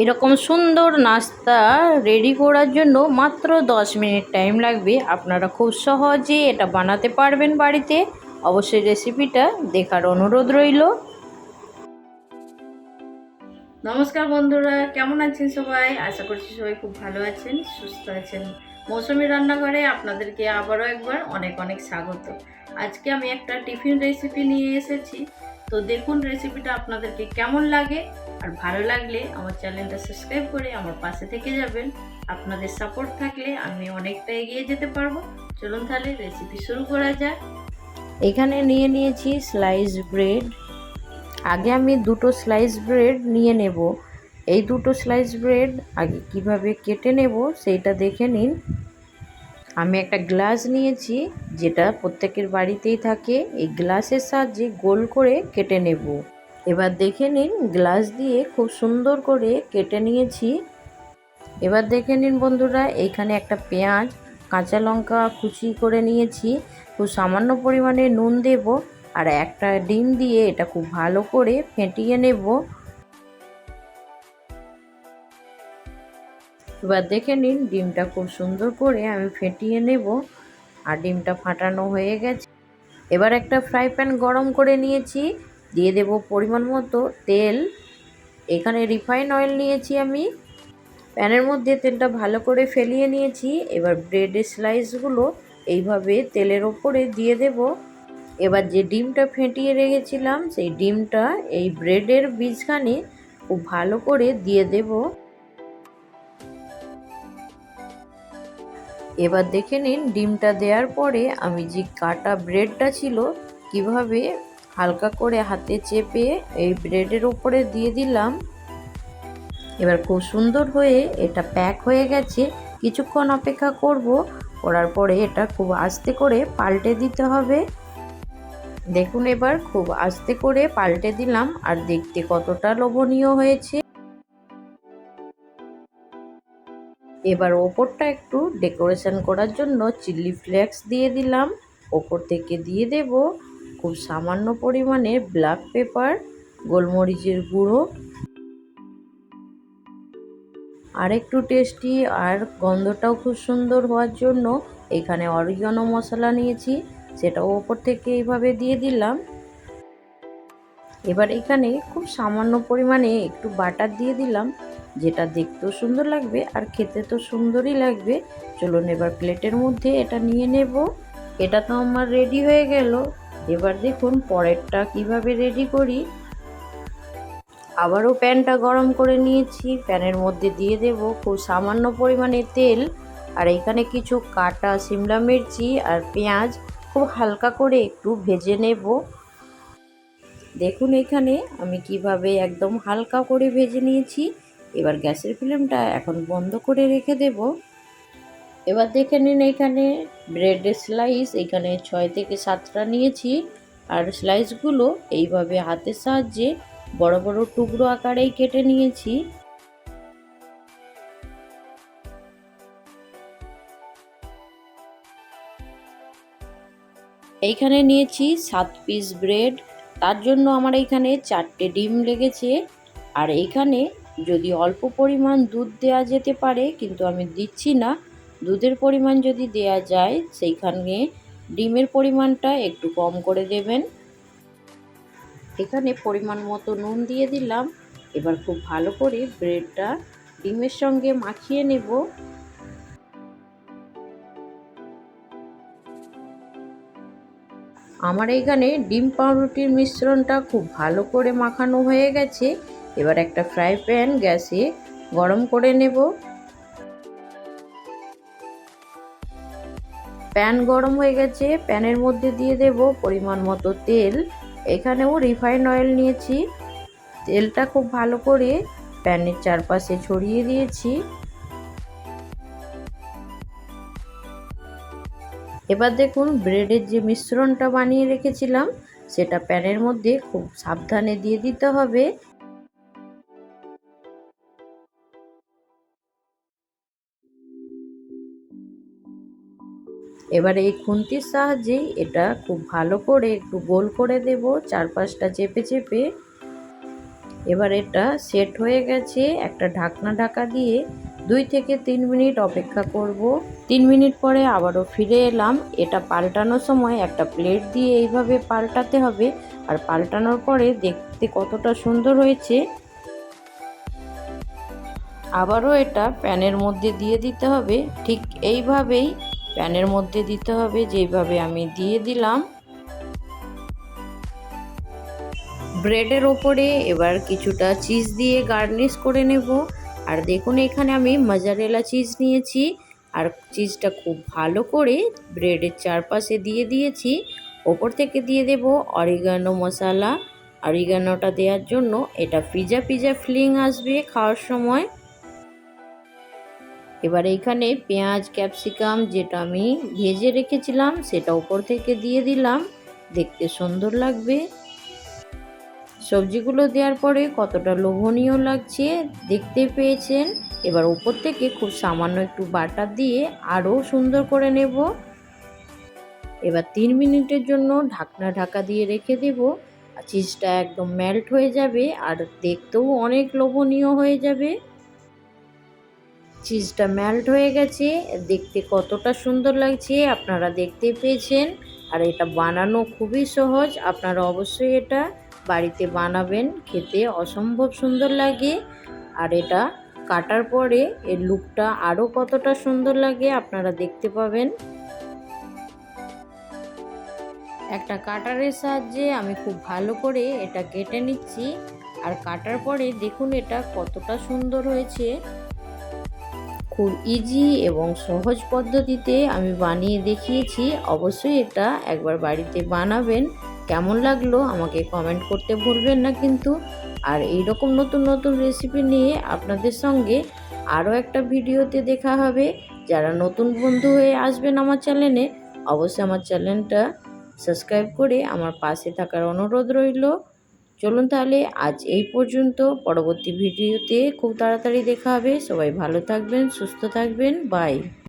এরকম সুন্দর নাস্তা রেডি করার জন্য মাত্র দশ মিনিট টাইম লাগবে। আপনারা খুব সহজে এটা বানাতে পারবেন বাড়িতে। অবশ্যই রেসিপিটা দেখার অনুরোধ রইল। নমস্কার বন্ধুরা, কেমন আছেন সবাই? আশা করছি সবাই খুব ভালো আছেন, সুস্থ আছেন। মৌসুমি রান্নাঘরে আপনাদেরকে আবারও একবার অনেক অনেক স্বাগত। আজকে আমি একটা টিফিন রেসিপি নিয়ে এসেছি। তো দেখুন রেসিপিটা আপনাদেরকে কেমন লাগে আর ভালো লাগলে আমার চ্যানেলটা সাবস্ক্রাইব করে আমার পাশে থেকে যাবেন। আপনাদের সাপোর্ট থাকলে আমি অনেকটা এগিয়ে যেতে পারব। চলুন তাহলে রেসিপি শুরু করা যাক। এখানে নিয়ে নিয়েছি স্লাইস ব্রেড আগে আমি দুটো স্লাইস ব্রেড নিয়ে নেব। এই দুটো স্লাইস ব্রেড আগে কীভাবে কেটে নেব, সেইটা দেখে নিন। আমি একটা গ্লাস নিয়েছি, যেটা প্রত্যেকের বাড়িতেই থাকে। এই গ্লাসের সাহায্যে গোল করে কেটে নেব। এবার দেখে নিন, গ্লাস দিয়ে খুব সুন্দর করে কেটে নিয়েছি। এবার দেখে নিন বন্ধুরা এইখানে একটা পেঁয়াজ, কাঁচা লঙ্কা কুচি করে নিয়েছি। খুব সামান্য পরিমাণে নুন দেব, আর একটা ডিম দিয়ে এটা খুব ভালো করে ফেটিয়ে নেব। এবার দেখে নিন, ডিমটা খুব সুন্দর করে আমি ফেটিয়ে নেব আর ডিমটা ফাটানো হয়ে গেছে। এবার একটা ফ্রাই প্যান গরম করে নিয়েছি, দিয়ে দেব পরিমাণ মতো তেল। এখানে রিফাইন অয়েল নিয়েছি আমি। প্যানের মধ্যে তেলটা ভালো করে ফেলিয়ে নিয়েছি। এবার ব্রেডের স্লাইসগুলো এইভাবে তেলের ওপরে দিয়ে দেব। এবার যে ডিমটা ফেটিয়ে রেখেছিলাম, সেই ডিমটা এই ব্রেডের বীজখানে খুব ভালো করে দিয়ে দেব। এবার দেখে নিন, ডিমটা দেওয়ার পরে আমি যে কাটা ব্রেডটা ছিল, কীভাবে হালকা করে হাতে চেপে এই ব্রেডের উপরে দিয়ে দিলাম। এবার খুব সুন্দর হয়ে এটা প্যাক হয়ে গেছে। কিছুক্ষণ অপেক্ষা করব, করার পরে এটা খুব আস্তে করে পাল্টে দিতে হবে। দেখুন এবার খুব আস্তে করে পাল্টে দিলাম, আর দেখতে কতটা লোভনীয় হয়েছে। এবার ওপরটা একটু ডেকোরেশন করার জন্য চিলি ফ্লেক্স দিয়ে দিলাম। ওপর থেকে দিয়ে দেব খুব সামান্য পরিমাণে ব্ল্যাক পেপার, গোলমরিচের গুঁড়ো আর একটু টেস্টি আর গন্ধটাও খুব সুন্দর হওয়ার জন্য এখানে অরিগানো মশলা নিয়েছি, সেটাও ওপর থেকে এইভাবে দিয়ে দিলাম। এবার এখানে খুব সামান্য পরিমাণে একটু বাটার দিয়ে দিলাম, যেটা দেখতেও সুন্দর লাগবে আর খেতে তো সুন্দরই লাগবে। চলুন এবার প্লেটের মধ্যে এটা নিয়ে নেব। এটা তো আমার রেডি হয়ে গেল। এবার দেখুন পরেরটা কীভাবে রেডি করি। আবারও প্যানটা গরম করে নিয়েছি। প্যানের মধ্যে দিয়ে দেব খুব সামান্য পরিমাণে তেল। আর এখানে কিছু কাটা, সিমলা মির্চি আর পেঁয়াজ খুব হালকা করে একটু ভেজে নেব। দেখুন এখানে আমি কীভাবে একদম হালকা করে ভেজে নিয়েছি। এবার গ্যাসের ফ্লেমটা এখন বন্ধ করে রেখে দেব। এবার দেখে নিন এখানে ব্রেডের স্লাইস, এখানে ছয় থেকে সাতটা নিয়েছি। আর স্লাইসগুলো এইভাবে হাতের সাহায্যে বড় বড় টুকরো আকারেই কেটে নিয়েছি। এইখানে নিয়েছি সাত পিস ব্রেড তার জন্য আমার এইখানে চারটে ডিম লেগেছে। আর এইখানে যদি অল্প পরিমাণ দুধ দেওয়া যেতে পারে, কিন্তু আমি দিচ্ছি না। দুধের পরিমাণ যদি দেয়া যায়, সেইখানে ডিমের পরিমাণটা একটু কম করে দেবেন। এখানে পরিমাণ মতো নুন দিয়ে দিলাম। এবার খুব ভালো করে ব্রেডটা ডিমের সঙ্গে মাখিয়ে নেব। আমার এখানে ডিম পাউরুটির মিশ্রণটা খুব ভালো করে মাখানো হয়ে গেছে। এবার একটা ফ্রাই প্যান গ্যাসে গরম করে নেব। প্যান গরম হয়ে গেছে। প্যানের মধ্যে দিয়ে দেব পরিমাণ মতো তেল। এখানেও রিফাইন অয়েল নিয়েছি। তেলটা খুব ভালো করে প্যানের চারপাশে ছড়িয়ে দিয়েছি। এবার দেখুন ব্রেডের যে মিশ্রণটা বানিয়ে রেখেছিলাম, সেটা প্যানের মধ্যে খুব সাবধানে দিয়ে দিতে হবে। এবারে এই খুন্তির সাহায্যেই এটা খুব ভালো করে একটু গোল করে দেব, চারপাশটা চেপে চেপে। এবার এটা সেট হয়ে গেছে একটা ঢাকনা ঢাকা দিয়ে। দুই থেকে তিন মিনিট অপেক্ষা করব। তিন মিনিট পরে আবারও ফিরে এলাম। এটা পাল্টানোর সময় একটা প্লেট দিয়ে এইভাবে পাল্টাতে হবে আর পাল্টানোর পরে দেখতে কতটা সুন্দর হয়েছে। আবারও এটা প্যানের মধ্যে দিয়ে দিতে হবে। ঠিক এইভাবেই প্যানের মধ্যে দিতে হবে যেইভাবে আমি দিয়ে দিলাম। ব্রেডের ওপরে এবার কিছুটা চিজ দিয়ে গার্নিশ করে নেব। আর দেখুন এখানে আমি মজারেলা চিজ নিয়েছি, আর চিজটা খুব ভালো করে ব্রেডের চারপাশে দিয়ে দিয়েছি। ওপর থেকে দিয়ে দেব অরিগানো মশলা। অরিগানোটা দেওয়ার জন্য এটা পিজা পিজা ফিলিং আসবে খাওয়ার সময়। এবার এইখানে পেঁয়াজ ক্যাপসিকাম যেটা আমি ভেজে রেখেছিলাম, সেটা ওপর থেকে দিয়ে দিলাম। দেখতে সুন্দর লাগবে। সবজিগুলো দেওয়ার পরে কতটা লোভনীয় লাগছে দেখতে পেয়েছেন। এবার উপর থেকে খুব সামান্য একটু বাটার দিয়ে আরও সুন্দর করে নেব। এবার তিন মিনিটের জন্য ঢাকনা ঢাকা দিয়ে রেখে দেব। চিজটা একদম মেল্ট হয়ে যাবে আর দেখতেও অনেক লোভনীয় হয়ে যাবে। চিজটা মেল্ট হয়ে গেছে। দেখতে কতটা সুন্দর লাগছে আপনারা দেখতে পেয়েছেন। আর এটা বানানো খুবই সহজ। আপনারা অবশ্যই এটা বাড়িতে বানাবেন, খেতে অসম্ভব সুন্দর লাগে। আর এটা কাটার পরে এর লুকটা আরও কতটা সুন্দর লাগে আপনারা দেখতে পাবেন। একটা কাটারের সাহায্যে আমি খুব ভালো করে এটা কেটে নিচ্ছি। আর কাটার পরে দেখুন এটা কতটা সুন্দর হয়েছে। খুব ইজি এবং সহজ পদ্ধতিতে আমি বানিয়ে দেখিয়েছি। অবশ্যই এটা একবার বাড়িতে বানাবেন। কেমন লাগল আমাকে কমেন্ট করতে ভুলবেন না কিন্তু। আর এই রকম নতুন নতুন রেসিপি নিয়ে আপনাদের সঙ্গে আরও একটা ভিডিওতে দেখা হবে। যারা নতুন বন্ধু হয়ে আসবেন আমার চ্যানেলে অবশ্যই আমার চ্যানেলটা সাবস্ক্রাইব করে আমার পাশে থাকার অনুরোধ রইল। চলুন তাহলে আজ এই পর্যন্ত। পরবর্তী ভিডিওতে খুব তাড়াতাড়ি দেখা হবে। সবাই ভালো থাকবেন, সুস্থ থাকবেন। বাই